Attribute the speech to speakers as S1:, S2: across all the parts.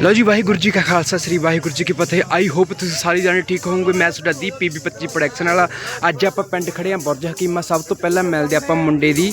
S1: ਲਓ ਜੀ ਵਾਹਿਗੁਰੂ ਜੀ ਕਾ ਖਾਲਸਾ ਸ੍ਰੀ ਵਾਹਿਗੁਰੂ ਜੀ ਕੀ ਫਤਿਹ। ਆਈ ਹੋਪ ਤੁਸੀਂ ਸਾਰੇ ਜਾਣੇ ਠੀਕ ਹੋਵੋਗੇ। ਮੈਂ ਤੁਹਾਡਾ ਦੀਪ ਪੀਬੀ 25 ਪ੍ਰੋਡਕਸ਼ਨ ਵਾਲਾ। ਅੱਜ ਆਪਾਂ ਪਿੰਡ ਖੜੇ ਆਂ ਬੁਰਜ ਹਕੀਮਾ ਸਭ ਤੋਂ। ਪਹਿਲਾਂ ਮਿਲਦੇ ਆਪਾਂ ਮੁੰਡੇ ਦੀ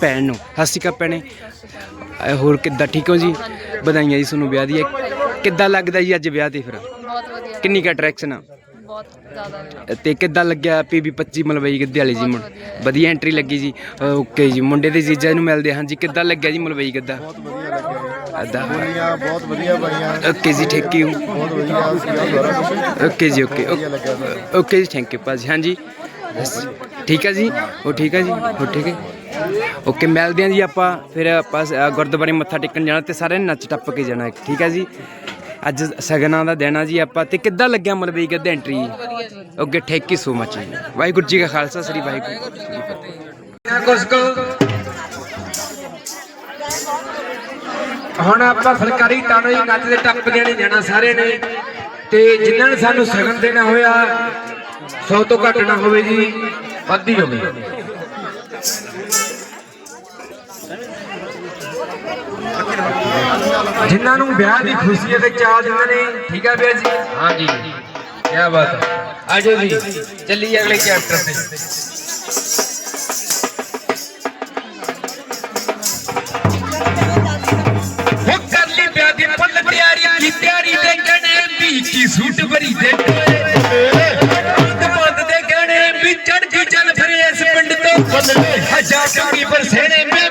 S1: ਭੈਣ ਨੂੰ। ਸਤਿ ਸ਼੍ਰੀ ਅਕਾਲ ਭੈਣੇ। ਹੋਰ ਕਿੱਦਾਂ? ਠੀਕ ਹੋ ਜੀ? ਵਧਾਈਆਂ ਜੀ ਤੁਹਾਨੂੰ ਵਿਆਹ ਦੀ ਕਿੱਦਾਂ ਲੱਗਦਾ ਜੀ ਅੱਜ ਵਿਆਹ ਤੇ ਫਿਰ?
S2: ਬਹੁਤ ਵਧੀਆ।
S1: ਕਿੰਨੀ ਕੁ ਅਟਰੈਕਸ਼ਨ ਆ?
S2: ਬਹੁਤ ਜ਼ਿਆਦਾ
S1: ਤੇ ਕਿੱਦਾਂ ਲੱਗਿਆ ਪੀਬੀ 25 ਮਲਵਈ ਗੱਦੇ ਵਾਲੀ ਜੀ ਵਧੀਆ ਐਂਟਰੀ ਲੱਗੀ ਜੀ। ਓਕੇ ਜੀ ਮੁੰਡੇ ਦੇ ਜੀਜਾ ਨੂੰ ਮਿਲਦੇ ਹਾਂ ਜੀ ਕਿੱਦਾਂ ਲੱਗਿਆ ਜੀ ਮਲਵਈ ਗੱਦਾ
S3: ਬਹੁਤ ਵਧੀਆ ਲੱਗਿਆ
S1: ਅੱਦਾ
S3: ਬੋਲੀਆਂ ਬਹੁਤ ਵਧੀਆ ਬਣੀਆਂ।
S1: ਓਕੇ ਜੀ ਥੈਂਕ ਯੂ
S3: ਬਹੁਤ ਵਧੀਆ ਸੀਗਾ ਸਾਰਾ ਕੁਝ
S1: ਓਕੇ ਜੀ ਓਕੇ।
S3: ਵਧੀਆ।
S1: ਓਕੇ ਜੀ ਥੈਂਕ ਯੂ ਭਾਜੀ ਹਾਂਜੀ। ਠੀਕ ਹੈ ਜੀ? ਉਹ ਠੀਕ ਹੈ ਜੀ? ਉਹ ਠੀਕ ਹੈ ਓਕੇ ਮਿਲਦੇ ਹਾਂ ਜੀ ਆਪਾਂ। ਫਿਰ ਆਪਾਂ ਗੁਰਦੁਆਰੇ ਮੱਥਾ ਟੇਕਣ ਜਾਣਾ ਤੇ ਸਾਰਿਆਂ ਨੇ ਨੱਚ ਟੱਪ ਕੇ ਜਾਣਾ ਠੀਕ ਹੈ ਜੀ? ਅੱਜ ਸਗਨਾਂ ਦਾ ਦਿਨ ਆ ਜੀ ਆਪਾਂ। ਤੇ ਕਿੱਦਾਂ ਲੱਗਿਆ ਮਲਬਈ ਗੱਦੇ entry okay thank you so much ji. Waheguru ji ਕਾ ਖਾਲਸਾ ਸ੍ਰੀ ਵਾਹਿਗੁਰੂ ਜੀ ਕੀ ਫਤਿਹ।
S4: ਕੁਛ ਕੁ ਹੁਣ ਆਪਾਂ ਫਲਕਾਰੀ ਤਾਣੋ ਹੀ ਨੱਚਦੇ ਟੱਪਦੇ ਨਹੀਂ ਜਾਣਾ ਸਾਰੇ ਨੇ। ਤੇ ਜਿਨ੍ਹਾਂ ਨੇ ਸਾਨੂੰ ਸਗਨ ਦੇਣਾ ਹੋਇਆ 100 ਤੋਂ ਘੱਟ ਨਾ ਹੋਵੇ ਜੀ ਵੱਧ ਹੋਵੇ। ਜਿਨ੍ਹਾਂ ਨੂੰ ਵਿਆਹ ਦੀ ਖੁਸ਼ੀ ਅਤੇ ਚਾਹ ਜਿਨ੍ਹਾਂ ਨੇ, ਠੀਕ ਹੈ ਵੀਰ ਜੀ? ਹਾਂ ਜੀ। ਕੀ ਬਾਤ ਹੈ। ਆਜੋ ਜੀ। ਚੱਲੀ ਅਗਲੇ ਚੈਪਟਰ ਤੇ। ਗਣੇ ਸੂਟ ਭਰੀ ਦੇ। ਬੰਦ ਬੰਦ ਦੇ ਗਣੇ ਵੀ ਚੜ ਕੇ ਚੱਲ ਫਿਰ ਇਸ ਪਿੰਡ ਤੋਂ। ਹਜ਼ਾਰ ਚੰਗੀ ਬਰਸੇਣੇ ਮੈਂ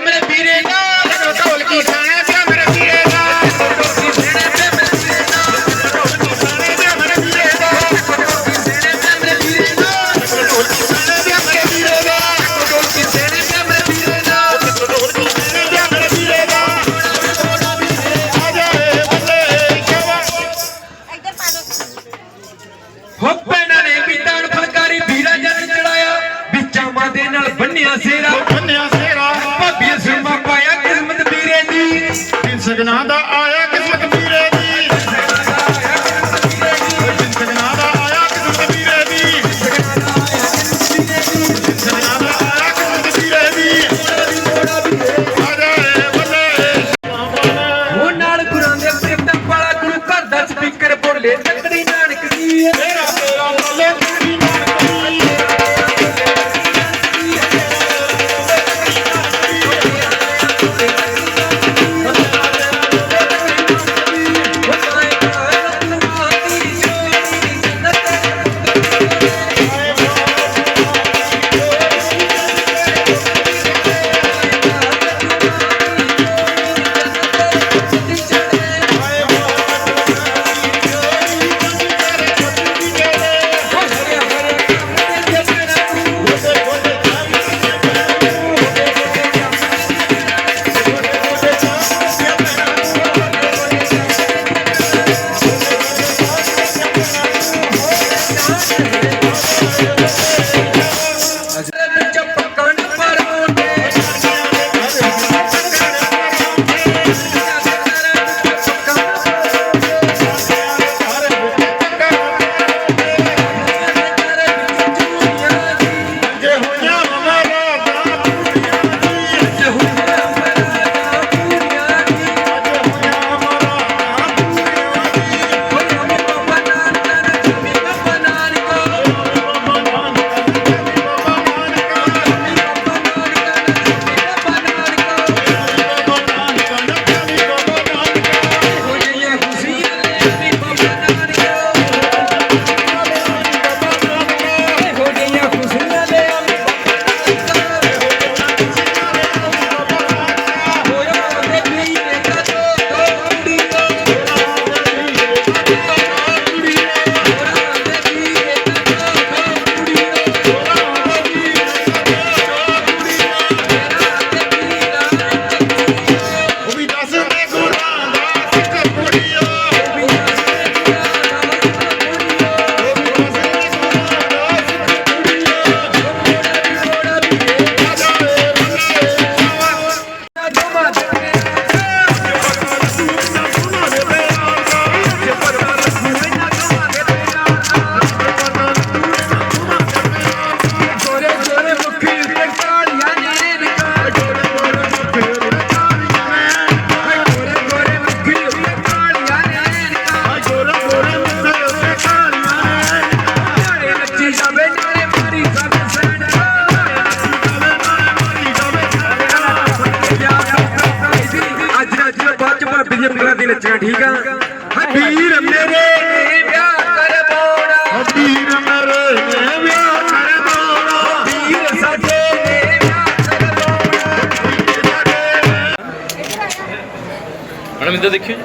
S4: ਪੰਜ ਭਾਬੀਆਂ ਪਹਿਲਾਂ ਦੇ ਨੱਚਣਾ ਠੀਕ ਆ? ਹਬੀਰ ਮੇਰੇ ਨੇ ਵਿਆਹ ਕਰਵਾਉਣਾ
S5: ਹਬੀਰ ਮੇਰੇ ਨੇ ਵਿਆਹ ਕਰਵਾਉਣਾ
S1: ਮੈਡਮ ਇੱਧਰ
S5: ਜੀ।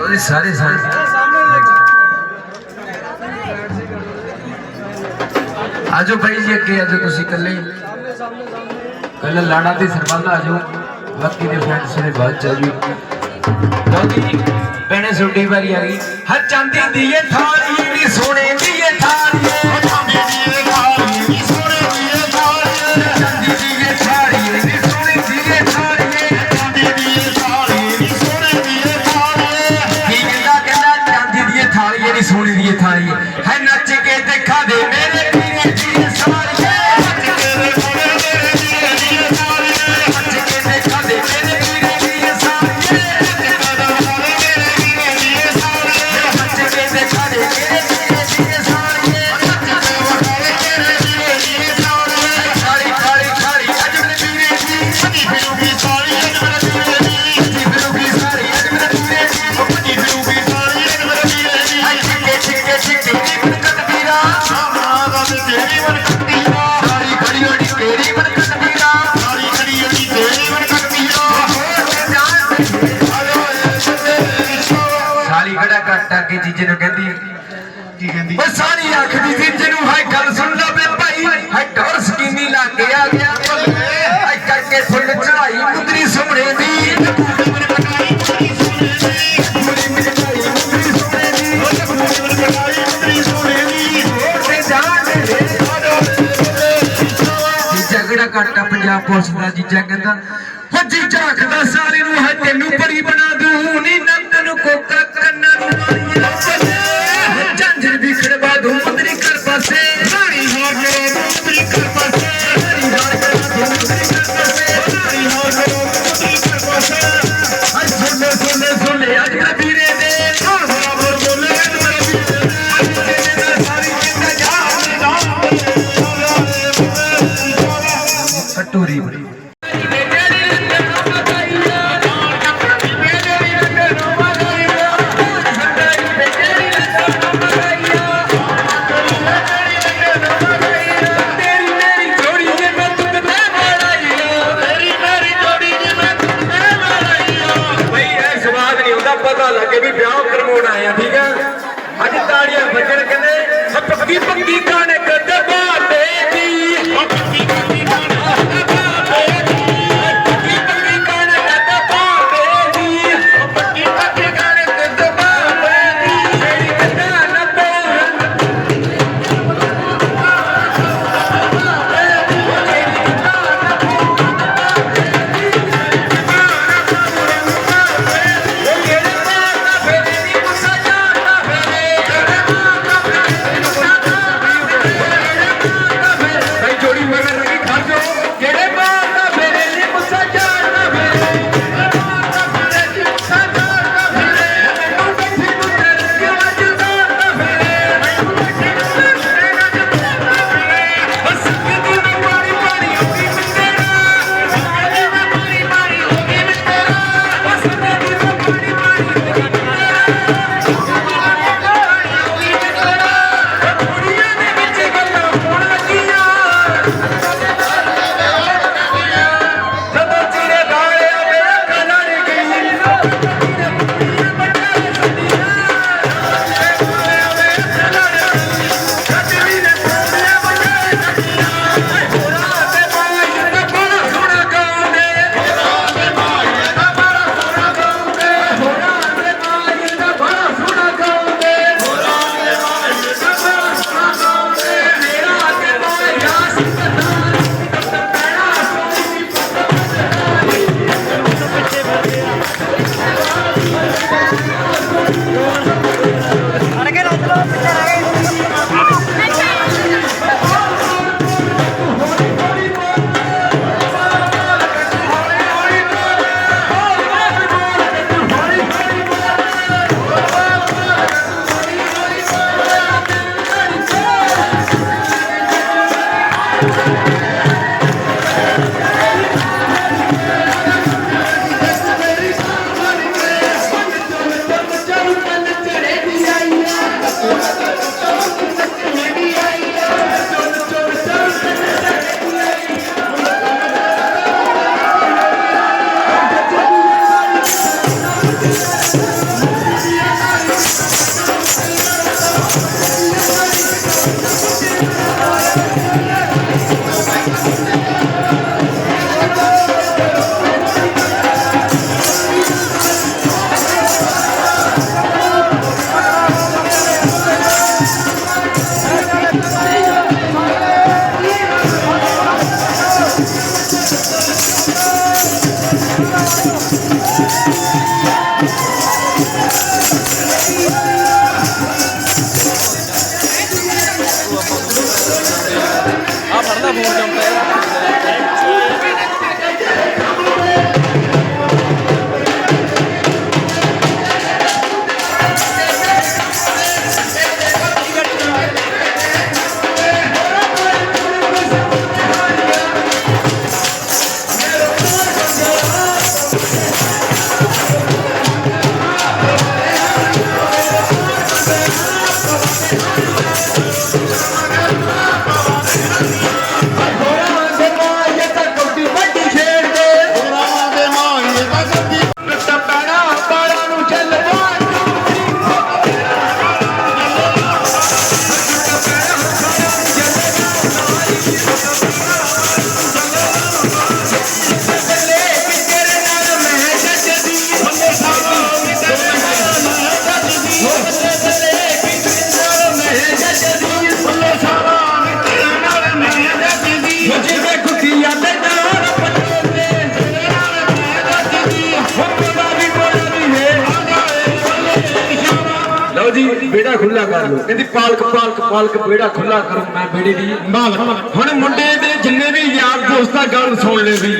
S4: ਉਹਦੇ ਸਾਰੇ ਸਾਰੇ ਆਜੋ ਭਾਈ ਜੀ ਅੱਗੇ, ਆਜੋ ਤੁਸੀਂ ਇਕੱਲੇ ਕੱਲ ਲਾੜਾ ਤੇ ਸਰਬੰਧ ਆਜੋ। ਬਾਕੀ ਦੇ ਫਰੈਂਡਸ ਨੇ ਬਾਅਦ ਚ ਆਜੋ। ਜੀ, ਭੈਣੇ ਸੁੱਡੀ ਵਾਰੀ ਆ ਗਈ। ਹਰ ਚਾਂਦੀ ਦੀ ਇਹ ਥਾਂ ਜੀਜੇ ਨੂੰ ਕਹਿੰਦੀ
S5: ਕੀ ਕਹਿੰਦੀ?
S4: ਓ ਸਾਰੀ ਆਖਦੀ ਜੀਜੇ ਨੂੰ ਹਾਏ ਗੱਲ ਸੁਣ ਲੈ ਬੇ ਭਾਈ ਹਾਏ ਡੋਰ ਸਕੀਨੀ ਲੱਗ ਗਿਆ। ਗਿਆ ਹਾਏ ਕਰਕੇ ਫੁੱਲ ਚੜਾਈ ਕੁਦਰੀ ਸੁਮਣੇ ਦੀ।
S5: ਕੁਦਰੀ ਮਨ ਪਕਾਈ ਕੁਦਰੀ ਸੁਮਣੇ ਦੀ
S4: ਕੁਦਰੀ ਮਨ ਪਕਾਈ ਕੁਦਰੀ ਸੁਮਣੇ ਦੀ
S5: ਕੁਦਰੀ ਮਨ ਪਕਾਈ ਕੁਦਰੀ ਸੁਮਣੇ ਦੀ
S4: ਤੇ ਜਾਣ ਜੀਜਾ ਕਿਹੜਾ ਘਾਟਾ ਪੰਜਾਬ ਪੁਲਿਸ ਦਾ ਜੀਜਾ ਕਹਿੰਦਾ ਹੋ ਜੀਜਾ ਆਖਦਾ ਸਾਰੇ ਨੂੰ ਹੈ ਤੈਨੂੰ ਬੜੀ ਬਣਾ Yeah. ਬੇੜਾ ਖੁੱਲਾ ਕਰ ਲਓ। ਕਹਿੰਦੀ ਪਾਲਕ ਪਾਲਕ ਪਾਲਕ ਬੇੜਾ ਖੁੱਲਾ ਕਰੋ। ਮੈਂ ਬੇੜੇ ਦੀ ਮਾਲਕ ਹੁਣ ਮੁੰਡੇ ਦੇ ਜਿੰਨੇ ਵੀ ਯਾਰ ਦੋਸਤ ਗੱਲ ਸੁਣ ਲੈ ਵੀ।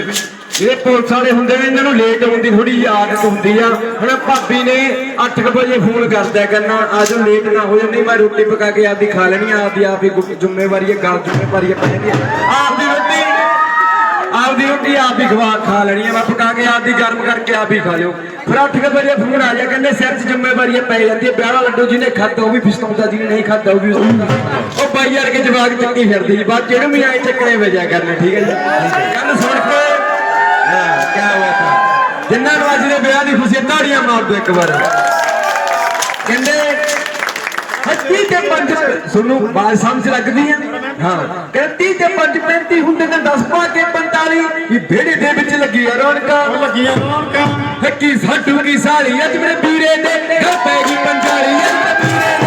S4: ਇਹ ਪੁਲਿਸ ਵਾਲੇ ਹੁੰਦੇ ਨੇ ਇਹਨਾਂ ਨੂੰ ਲੇਟ ਆਉਣ ਦੀ ਥੋੜੀ ਆਦਤ ਹੁੰਦੀ ਆ। ਹੁਣ ਭਾਬੀ ਨੇ 8 ਵਜੇ ਫੋਨ ਕਰਦਾ ਕਰਨਾ ਆਜੋ ਲੇਟ ਨਾ ਹੋ ਜਾਂਦੀ ਮੈਂ ਰੋਟੀ ਪਕਾ ਕੇ ਆਪਦੀ ਖਾ ਲੈਣੀ ਆ ਆਪਦੀ ਆਪ ਹੀ ਜ਼ਿੰਮੇਵਾਰੀ ਹੈ ਗੱਲ ਜ਼ਿੰਮੇਵਾਰੀ ਹੈ ਆ। ਆਪਦੀ ਰੋਟੀ ਆਪ ਹੀ ਖਵਾ ਖਾ ਲੈਣੀ ਹੈ ਮੈਂ ਪਕਾ ਕੇ ਆਪਦੀ ਗਰਮ ਕਰਕੇ ਆਪ ਹੀ ਖਾ ਲਿਓ। ਫਿਰ 8 ਵਜੇ ਫੋਨ ਆ ਜਾ ਕਹਿੰਦੇ ਸਿਰ 'ਚ ਜ਼ਿੰਮੇਵਾਰੀ ਪੈ ਜਾਂਦੀ ਹੈ ਵਿਆਹ ਲੱਡੂ ਜਿਹਨੇ ਖਾਧਾ ਉਹ ਵੀ ਫਿਸਤਾਉਂਦਾ ਜਿਹਨੇ ਨਹੀਂ ਖਾਧਾ ਉਹ ਵੀ ਉਹ ਬਾਈ ਯਾਰ ਕੇ ਜਵਾਕ ਚੱਕੀ ਫਿਰਦੀ ਜੀ ਬਾਅਦ ਜਿਹੜੇ ਵੀ ਆਏ ਚੱਕਰੇ ਵਜਿਆ ਕਰਨਾ ਠੀਕ ਹੈ ਜੀ? ਗੱਲ ਸੁਣ ਕੇ। ਹਾਂ ਕੀ ਬਾਤ ਹੈ ਜਿੰਨਾਂ ਨੂੰ ਅੱਜ ਦੇ ਵਿਆਹ ਦੀ ਖੁਸ਼ੀ ਹੈ, ਤਾੜੀਆਂ ਮਾਰ ਦਿਓ ਇੱਕ ਵਾਰ। ਕਹਿੰਦੇ ਹੱਤੀ ਤੇ ਪੰਜ ਸੁਣੋ ਬਾਤ ਸਮਝ ਲੱਗਦੀ ਹੈ ਹਾਂ। ਕਹਿੰਦੀ ਤੇ ਪੰਜ 35 ਹੁੰਦੇ ਨੇ 10 ਪਾ ਕੇ 45 ਇਹ ਦੇ ਵਿੱਚ ਲੱਗੀ ਆ ਰੌਣਕਾਂ।
S5: ਲੱਗੀਆਂ ਰੌਣਕਾਂ।
S4: ਹੱਕੀ ਸਾਡੂ ਕੀ ਸਾਲੀ ਅੱਜ ਮੇਰੇ ਵੀਰੇ ਦੇ ਘਰ ਪੈ ਗਈ ਪੰਜਾਲੀ ਅੱਜ ਮੇਰੇ ਵੀਰੇ